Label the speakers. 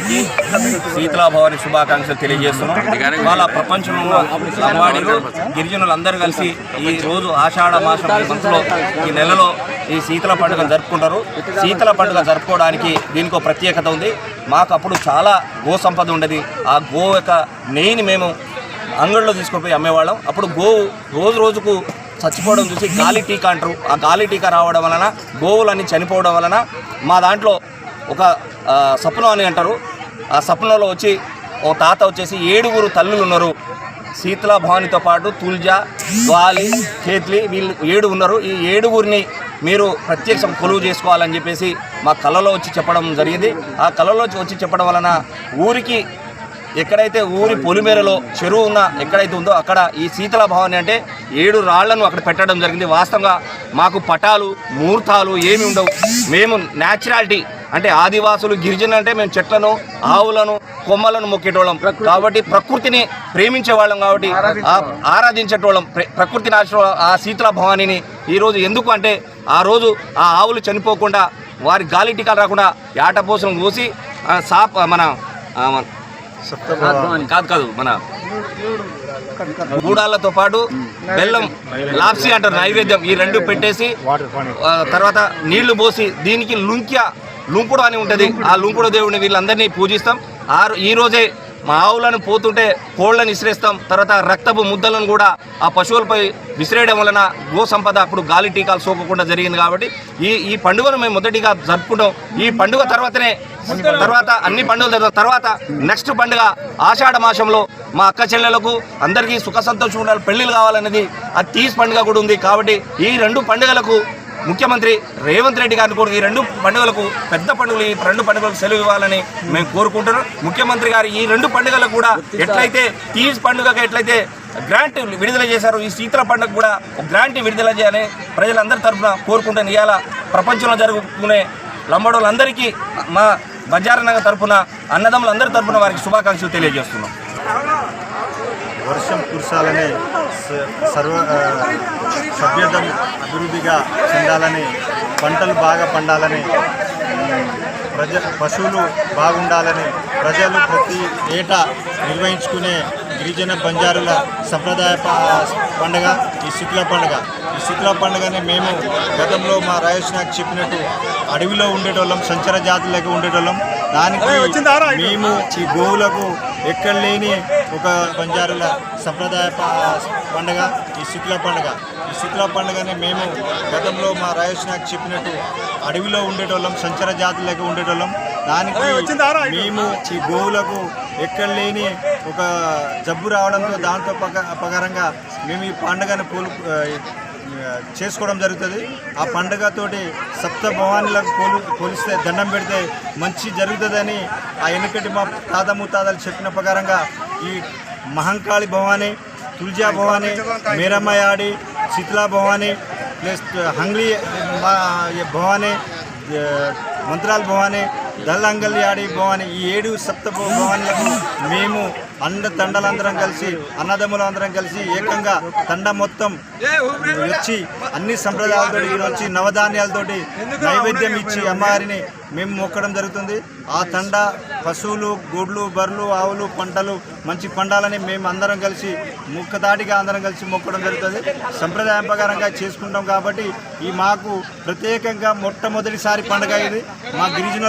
Speaker 1: అందరికీ శీతలా భవాని శుభాకాంక్షలు తెలియజేస్తున్నాం. ఇవాళ ప్రపంచంలో ఉన్న గిరిజనులందరూ గిరిజనులు అందరూ కలిసి ఈ రోజు ఆషాఢ మాసం మంత్లో ఈ నెలలో ఈ శీతల పండుగ జరుపుకుంటారు. శీతల పండుగ జరుపుకోవడానికి దీనికి ప్రత్యేకత ఉంది. మాకు అప్పుడు చాలా గో సంపద ఉండేది. ఆ గో యొక్క నెయ్యిని మేము అంగడిలో తీసుకొని పోయి అమ్మేవాళ్ళం. అప్పుడు గోవు రోజు రోజుకు చచ్చిపోవడం చూసి గాలి టీకా అంటారు. ఆ గాలి టీకా రావడం వలన గోవులన్నీ చనిపోవడం వలన మా దాంట్లో ఒక సప్నం అని అంటారు. ఆ సప్నంలో వచ్చి ఓ తాత వచ్చేసి ఏడుగురు తల్లులు ఉన్నారు. శీతల భవానితో పాటు తుల్జా వాలి కేత్లి వీళ్ళు ఏడు ఉన్నారు. ఈ ఏడుగురిని మీరు ప్రత్యక్షం కొలువు చేసుకోవాలని చెప్పేసి మా కళలో వచ్చి చెప్పడం జరిగింది. ఆ కళలో వచ్చి చెప్పడం వలన ఊరికి ఎక్కడైతే ఊరి పొలిమేరలో చెరువు ఉన్న ఎక్కడైతే ఉందో అక్కడ ఈ శీతల భవాని అంటే ఏడు రాళ్ళను అక్కడ పెట్టడం జరిగింది. వాస్తవంగా మాకు పటాలు ముహూర్తాలు ఏమి ఉండవు. మేము న్యాచురాలిటీ అంటే ఆదివాసులు గిరిజనులు అంటే మేము చెట్లను ఆవులను కొమ్మలను మొక్కేటోళ్ళం. కాబట్టి ప్రకృతిని ప్రేమించే వాళ్ళం కాబట్టి ఆ- ఆరాధించేటోళ్ళం. ప్ర- ప్రకృతిని ఆశ్ర ఆ శీతల భవానీని. ఈరోజు ఎందుకు అంటే ఆ రోజు ఆ ఆవులు చనిపోకుండా వారి గాలి టీకాలు రాకుండా యాటపోసలను కోసి సాప్ మన కాదు కాదు మన గూడాలతో పాటు బెల్లం లాప్సీ అంటారు నైవేద్యం. ఈ రెండు పెట్టేసి తర్వాత నీళ్ళు పోసి దీనికి లుంక్య లుంకుడు అని ఉంటుంది. ఆ లుంకుడు దేవుడిని వీళ్ళందరినీ పూజిస్తాం. ఆ ఈరోజే మా ఆవులను పోతుంటే కోళ్ళను విసిరేస్తాం. తర్వాత రక్తపు ముద్దలను కూడా ఆ పశువులపై విసిరేయడం వలన గో సంపద అప్పుడు గాలి టీకాలు సోకకుండా జరిగింది కాబట్టి ఈ ఈ పండుగను మేము మొదటిగా జరుపుకుంటాం. ఈ పండుగ తర్వాతనే తర్వాత అన్ని పండుగల తర్వాత తర్వాత నెక్స్ట్ పండుగ ఆషాఢ మాసంలో మా అక్క చెల్లెలకు అందరికీ సుఖ సంతోషం ఉండాలి పెళ్ళిళ్ళు కావాలనేది ఆ తీస్ పండుగ కూడా ఉంది కాబట్టి ఈ రెండు పండుగలకు ముఖ్యమంత్రి రేవంత్ రెడ్డి గారిని కూడా ఈ రెండు పండుగలకు పెద్ద పండుగలు ఈ రెండు పండుగలకు సెలవు ఇవ్వాలని మేము కోరుకుంటున్నాం. ముఖ్యమంత్రి గారు ఈ రెండు పండుగలకు కూడా ఎట్లయితే తీజ్ పండుగకు ఎట్లయితే గ్రాంట్ విడుదల చేశారు ఈ శీతల పండుగ కూడా గ్రాంట్ విడుదల చేయాలని ప్రజలందరి తరఫున కోరుకుంటాను ఇవాళ ప్రపంచంలో జరుగుకునే లంబడోళ్ళందరికీ మా బజారనగర్ తరఫున అన్నదమ్ములందరి తరఫున వారికి శుభాకాంక్షలు తెలియజేస్తున్నాం.
Speaker 2: వర్షం కురసాలని సర్వ సభ్యతం అభివృద్ధిగా చెందాలని పంటలు బాగా పండాలని ప్రజ పశువులు బాగుండాలని ప్రజలు ప్రతి ఏటా నిర్వహించుకునే గిరిజన బంజారుల సంప్రదాయ ప- పండుగ ఈ శీతల పండుగ. ఈ శీతల పండుగని మేము గతంలో మా రాయేష్ నాకు చెప్పినట్టు అడవిలో ఉండేటోళ్ళం సంచర జాతులకు ఉండేటోళ్ళం. దానికి మేము ఈ గోవులకు ఎక్కడ లేని ఒక బంజారుల సంప్రదాయ పండుగ ఈ శీతల పండుగ. ఈ శీతల పండుగని మేము గతంలో మా రాయేష్ నాకు చెప్పినట్టు అడవిలో ఉండేటోళ్ళం సంచర జాతులకు ఉండేటోళ్ళం. దానికి మేము ఈ గోవులకు ఎక్కడ లేని ఒక జబ్బు రావడంతో దాంతో పక మేము ఈ పండుగను పోలు చేసుకోవడం జరుగుతుంది. ఆ పండుగతోటి సప్త భవానీలకు పోలు పోలిస్తే దండం పెడితే మంచి జరుగుతుందని ఆ వెనుకటి మా తాత ముత్తాతలు చెప్పిన ప్రకారంగా ఈ మహంకాళి భవాని తుల్జా భవాని మేరమ్మయాడి శీతలా భవాని ప్లస్ హంగ్లీ మా భవాని మంత్రాల భవాని దల్లంగల్ ఆడి భవాని ఈ ఏడు సప్త భవానులకు మేము అంద తండలందరం కలిసి అన్నదమ్ములందరం కలిసి ఏకంగా తండ మొత్తం వచ్చి అన్ని సంప్రదాయాలతో వచ్చి నవధాన్యాలతోటి నైవేద్యం ఇచ్చి అమ్మవారిని మేము మొక్కడం జరుగుతుంది. ఆ తండ పశువులు గుడ్లు బర్రెలు ఆవులు పంటలు మంచి పండాలని మేము అందరం కలిసి ముక్కదాటిగా అందరం కలిసి మొక్కడం జరుగుతుంది. సంప్రదాయం ప్రకారంగా చేసుకుంటాం కాబట్టి ఈ మాకు ప్రత్యేకంగా మొట్టమొదటిసారి పండుగ ఇది. మా గిరిజన